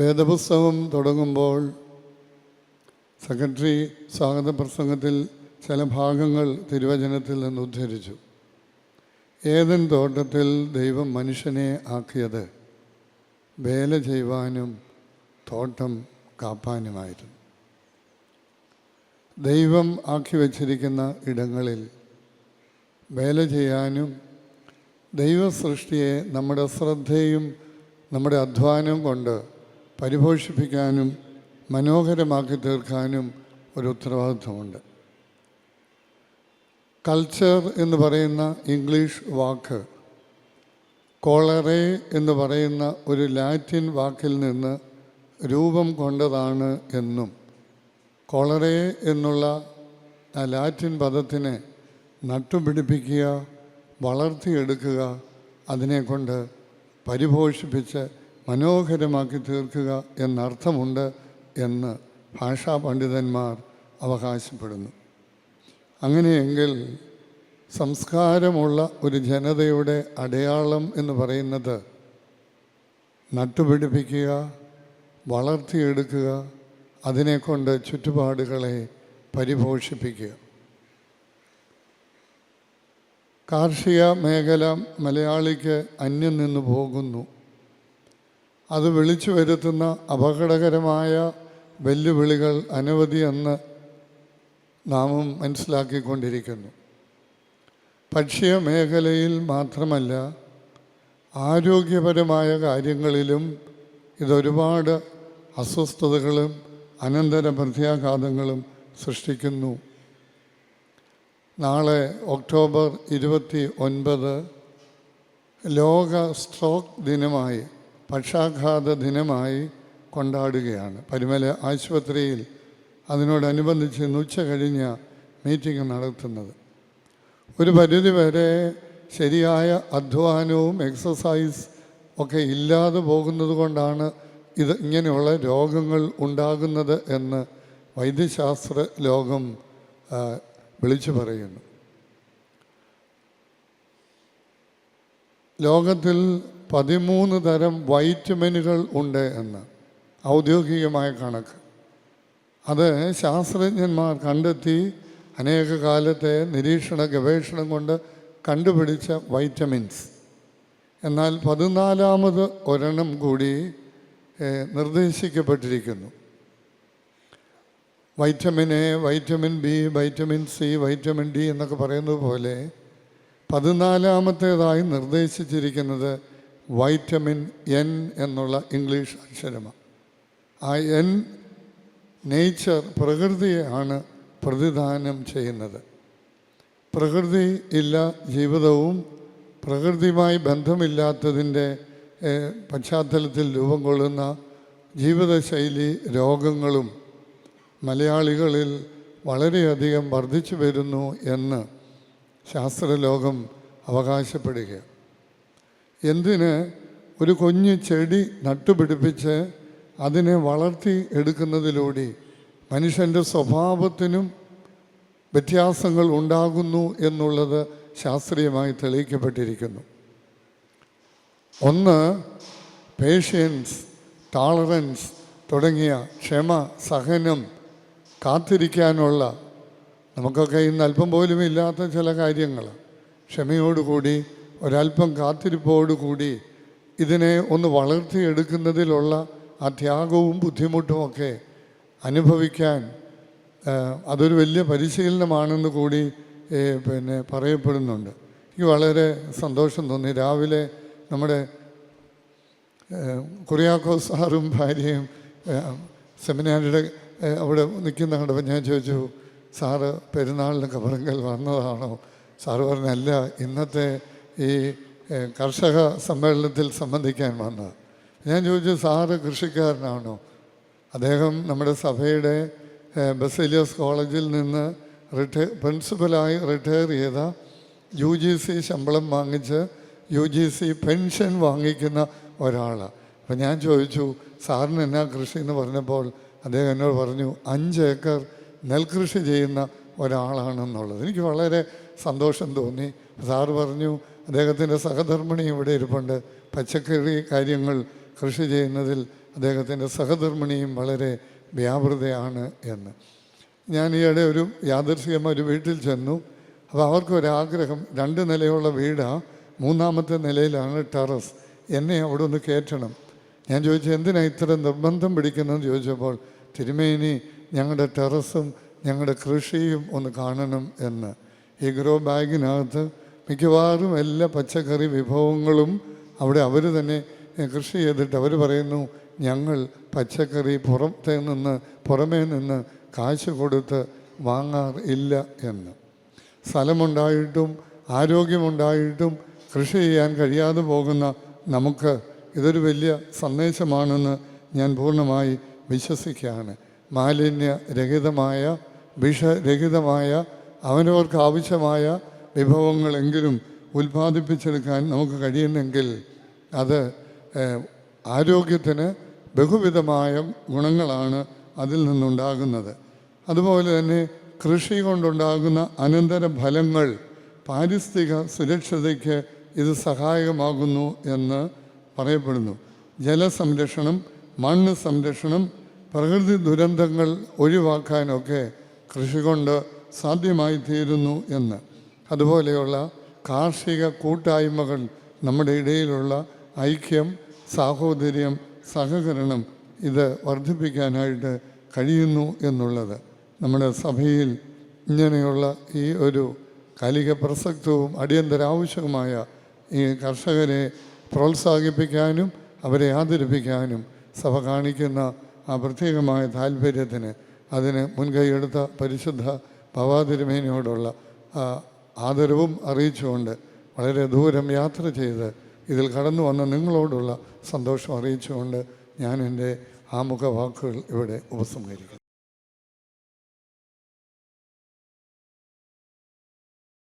വേദപുസ്തകം തുടങ്ങുമ്പോൾ സെക്രട്ടറി സ്വാഗത പ്രസംഗത്തിൽ ചില ഭാഗങ്ങൾ തിരുവചനത്തിൽ നിന്ന് ഉദ്ധരിച്ചു. ഏതൻ തോട്ടത്തിൽ ദൈവം മനുഷ്യനെ ആക്കിയത്? വേല ചെയ്യുവാനും തോട്ടം കാപ്പാനുമായിരുന്നു. ദൈവം ആക്കി വച്ചിരിക്കുന്ന ഇടങ്ങളിൽ വേല ചെയ്യാനും ദൈവസൃഷ്ടിയെ നമ്മുടെ ശ്രദ്ധയും നമ്മുടെ അധ്വാനം കൊണ്ട് പരിപോഷിപ്പിക്കാനും മനോഹരമാക്കി തീർക്കാനും ഒരു ഉത്തരവാദിത്വമുണ്ട്. കൾച്ചർ എന്ന് പറയുന്ന ഇംഗ്ലീഷ് വാക്ക് കോളറേ എന്ന് പറയുന്ന ഒരു ലാറ്റിൻ വാക്കിൽ നിന്ന് രൂപം കൊണ്ടതാണ് എന്നും കോളറേ എന്നുള്ള ആ ലാറ്റിൻ പദത്തിനെ നട്ടുപിടിപ്പിക്കുക വളർത്തിയെടുക്കുക അതിനെക്കൊണ്ട് പരിപോഷിപ്പിച്ച് മനോഹരമാക്കി തീർക്കുക എന്നർത്ഥമുണ്ട് എന്ന് ഭാഷാ പണ്ഡിതന്മാർ അവകാശപ്പെടുന്നു. അങ്ങനെയെങ്കിൽ സംസ്കാരമുള്ള ഒരു ജനതയുടെ അടയാളം എന്ന് പറയുന്നത് നട്ടുപിടിപ്പിക്കുക വളർത്തിയെടുക്കുക അതിനെക്കൊണ്ട് ചുറ്റുപാടുകളെ പരിപോഷിപ്പിക്കുക. കാർഷിക മേഖല മലയാളിക്ക് അന്യം നിന്ന് പോകുന്നു. അത് വിളിച്ചു വരുത്തുന്ന അപകടകരമായ വെല്ലുവിളികൾ അനവധി എന്ന് നാമും മനസ്സിലാക്കിക്കൊണ്ടിരിക്കുന്നു. ഭക്ഷ്യ മേഖലയിൽ മാത്രമല്ല ആരോഗ്യപരമായ കാര്യങ്ങളിലും ഇതൊരുപാട് അസ്വസ്ഥതകളും അനന്തര പ്രത്യാഘാതങ്ങളും സൃഷ്ടിക്കുന്നു. നാളെ ഒക്ടോബർ ഇരുപത്തി ഒൻപത് ലോക സ്ട്രോക്ക് ദിനമായി പക്ഷാഘാത ദിനമായി കൊണ്ടാടുകയാണ്. പരിമല ആശുപത്രിയിൽ അതിനോടനുബന്ധിച്ച് ഇന്ന് ഉച്ച കഴിഞ്ഞ മീറ്റിംഗ് നടത്തുന്നത്. ഒരു പരിധിവരെ ശരിയായ അധ്വാനവും എക്സസൈസ് ഒക്കെ ഇല്ലാതെ പോകുന്നത് കൊണ്ടാണ് ഇത് ഇങ്ങനെയുള്ള രോഗങ്ങൾ ഉണ്ടാകുന്നത് എന്ന് വൈദ്യശാസ്ത്ര ലോകം വിളിച്ചു പറയുന്നു. ലോകത്തിൽ പതിമൂന്ന് തരം വൈറ്റമിനുകൾ ഉണ്ട് എന്ന്. ഔദ്യോഗികമായ കണക്ക്. അത് ശാസ്ത്രജ്ഞന്മാർ കണ്ടെത്തി അനേക കാലത്തെ നിരീക്ഷണ ഗവേഷണം കൊണ്ട് കണ്ടുപിടിച്ച വൈറ്റമിൻസ്. എന്നാൽ പതിനാലാമത് ഒരെണ്ണം കൂടി നിർദ്ദേശിക്കപ്പെട്ടിരിക്കുന്നു. Vitamin A vitamin B vitamin C vitamin D എന്നൊക്കെ പറയുന്നത് പോലെ പതിനാലാമത്തേതായി നിർദ്ദേശിച്ചിരിക്കുന്നത് വൈറ്റമിൻ എൻ എന്നുള്ള ഇംഗ്ലീഷ് അക്ഷരമാണ് ആ എൻ നേച്ചർ പ്രകൃതിയാണ് പ്രതിദാനം ചെയ്യുന്നത്. പ്രകൃതി ഇല്ല ജീവിതവും പ്രകൃതിയുമായി ബന്ധമില്ലാത്തതിന്റെ പശ്ചാത്തലത്തിൽ രൂപം കൊള്ളുന്ന ജീവിതശൈലി രോഗങ്ങളും മലയാളികളിൽ വളരെയധികം വർദ്ധിച്ചു വരുന്നു എന്ന് ശാസ്ത്രലോകം അവകാശപ്പെടുക എന്തിന് ഒരു കുഞ്ഞു ചെടി നട്ടുപിടിപ്പിച്ച് അതിനെ വളർത്തി എടുക്കുന്നതിലൂടെ മനുഷ്യന്റെ സ്വഭാവത്തിനും വ്യത്യാസങ്ങൾ ഉണ്ടാകുന്നു എന്നുള്ളത് ശാസ്ത്രീയമായി തെളിയിക്കപ്പെട്ടിരിക്കുന്നു. ഒന്ന് പേഷ്യൻസ് ടോളറൻസ് തുടങ്ങിയ ക്ഷമ സഹനം കാത്തിരിക്കാനുള്ള നമുക്കൊക്കെ ഇന്ന് അല്പം പോലും ഇല്ലാത്ത ചില കാര്യങ്ങൾ. ക്ഷമയോടുകൂടി ഒരല്പം കാത്തിരിപ്പോടുകൂടി ഇതിനെ ഒന്ന് വളർത്തിയെടുക്കുന്നതിലുള്ള ആ ത്യാഗവും ബുദ്ധിമുട്ടുമൊക്കെ അനുഭവിക്കാൻ അതൊരു വലിയ പരിശീലനമാണെന്ന് കൂടി പിന്നെ പറയപ്പെടുന്നുണ്ട്. എനിക്ക് വളരെ സന്തോഷം തോന്നി. രാവിലെ നമ്മുടെ കുറിയാക്കോ സാറും ഭാര്യയും സെമിനാരിയുടെ അവിടെ നിൽക്കുന്ന കണ്ടപ്പോൾ ഞാൻ ചോദിച്ചു സാറ് പെരുന്നാളിന് കബറങ്കൽ വന്നതാണോ? സാറ് പറഞ്ഞല്ല ഇന്നത്തെ ഈ കർഷക സമ്മേളനത്തിൽ സംബന്ധിക്കാൻ വന്നത്. ഞാൻ ചോദിച്ചു സാറ് കൃഷിക്കാരനാണോ? അദ്ദേഹം നമ്മുടെ സഭയുടെ ബസേലിയസ് കോളേജിൽ നിന്ന് റിട്ടയർ പ്രിൻസിപ്പലായി റിട്ടയർ ചെയ്ത യു ജി സി ശമ്പളം വാങ്ങിച്ച് യു ജി സി പെൻഷൻ വാങ്ങിക്കുന്ന ഒരാളാണ് അപ്പം ഞാൻ ചോദിച്ചു സാറിന് എന്നാ കൃഷി? എന്ന് പറഞ്ഞപ്പോൾ അദ്ദേഹം എന്നോട് പറഞ്ഞു അഞ്ച് ഏക്കർ നെൽകൃഷി ചെയ്യുന്ന ഒരാളാണെന്നുള്ളത്. എനിക്ക് വളരെ സന്തോഷം തോന്നി. സാറ് പറഞ്ഞു അദ്ദേഹത്തിന്റെ സഹധർമ്മിണി ഇവിടെ ഇരിപ്പുണ്ട്. പച്ചക്കറി കാര്യങ്ങൾ കൃഷി ചെയ്യുന്നതിൽ അദ്ദേഹത്തിന്റെ സഹധർമ്മിണിയും വളരെ വ്യാപൃതയാണ് എന്ന്. ഞാൻ ഈയിടെ ഒരു യാദർശികമായ ഒരു വീട്ടിൽ ചെന്നു. അപ്പോൾ അവർക്കൊരാഗ്രഹം രണ്ട് നിലയുള്ള വീടാണ് മൂന്നാമത്തെ നിലയിലാണ് ടെറസ്. എന്നെ അവിടെ ഒന്ന് കയറ്റണം. ഞാൻ ചോദിച്ചു എന്തിനാ ഇത്ര നിർബന്ധം പിടിക്കുന്നതെന്ന് ചോദിച്ചപ്പോൾ തിരുമേനി ഞങ്ങളുടെ ടെറസും ഞങ്ങളുടെ കൃഷിയും ഒന്ന് കാണണം എന്ന്. ഈ ഗ്രോ ബാഗിനകത്ത് മിക്കവാറും എല്ലാ പച്ചക്കറി വിഭവങ്ങളും അവിടെ അവർ തന്നെ കൃഷി ചെയ്തിട്ട് അവർ പറയുന്നു ഞങ്ങൾ പച്ചക്കറി പുറത്തെ നിന്ന് പുറമേ നിന്ന് കാശ് കൊടുത്ത് വാങ്ങാറില്ല എന്ന്. സ്ഥലമുണ്ടായിട്ടും ആരോഗ്യമുണ്ടായിട്ടും കൃഷി ചെയ്യാൻ കഴിയാതെ പോകുന്ന നമുക്ക് ഇതൊരു വലിയ സന്ദേശമാണെന്ന് ഞാൻ പൂർണമായി വിശ്വസിക്കുകയാണ്. മാലിന്യരഹിതമായ വിഷരഹിതമായ അവനവർക്ക് ആവശ്യമായ വിഭവങ്ങളെങ്കിലും ഉൽപ്പാദിപ്പിച്ചെടുക്കാൻ നമുക്ക് കഴിയുന്നെങ്കിൽ അത് ആരോഗ്യത്തിന് ബഹുവിധമായ ഗുണങ്ങളാണ് അതിൽ നിന്നുണ്ടാകുന്നത്. അതുപോലെ തന്നെ കൃഷി കൊണ്ടുണ്ടാകുന്ന അനന്തര ഫലങ്ങൾ പാരിസ്ഥിതിക സുരക്ഷതയ്ക്ക് ഇത് സഹായകമാകുന്നു എന്ന് പറയപ്പെടുന്നു. ജലസംരക്ഷണം മണ്ണ് സംരക്ഷണം പ്രകൃതി ദുരന്തങ്ങൾ ഒഴിവാക്കാനൊക്കെ കൃഷി കൊണ്ട് സാധ്യമായി തീരുന്നു എന്ന്. അതുപോലെയുള്ള കാർഷിക കൂട്ടായ്മകൾ നമ്മുടെ ഇടയിലുള്ള ഐക്യം സാഹോദര്യം സഹകരണം ഇത് വർദ്ധിപ്പിക്കാനായിട്ട് കഴിയുന്നു എന്നുള്ളത്. നമ്മുടെ സഭയിൽ ഇങ്ങനെയുള്ള ഈ ഒരു കാലിക പ്രസക്തവും അടിയന്തരാവശ്യവുമായ ഈ കർഷകരെ പ്രോത്സാഹിപ്പിക്കാനും അവരെ ആദരിപ്പിക്കാനും സഭ കാണിക്കുന്ന ആ പ്രത്യേകമായ താല്പര്യത്തിന് അതിന് മുൻകൈയെടുത്ത പരിശുദ്ധ ഭവാതിരുമേനയോടുള്ള ആദരവും അറിയിച്ചുകൊണ്ട് വളരെ ദൂരം യാത്ര ചെയ്ത് ഇതിൽ കടന്നു വന്ന നിങ്ങളോടുള്ള സന്തോഷം അറിയിച്ചുകൊണ്ട് ഞാൻ എന്റെ ആമുഖ വാക്കുകൾ ഇവിടെ ഉപസംഹരിക്കുന്നു.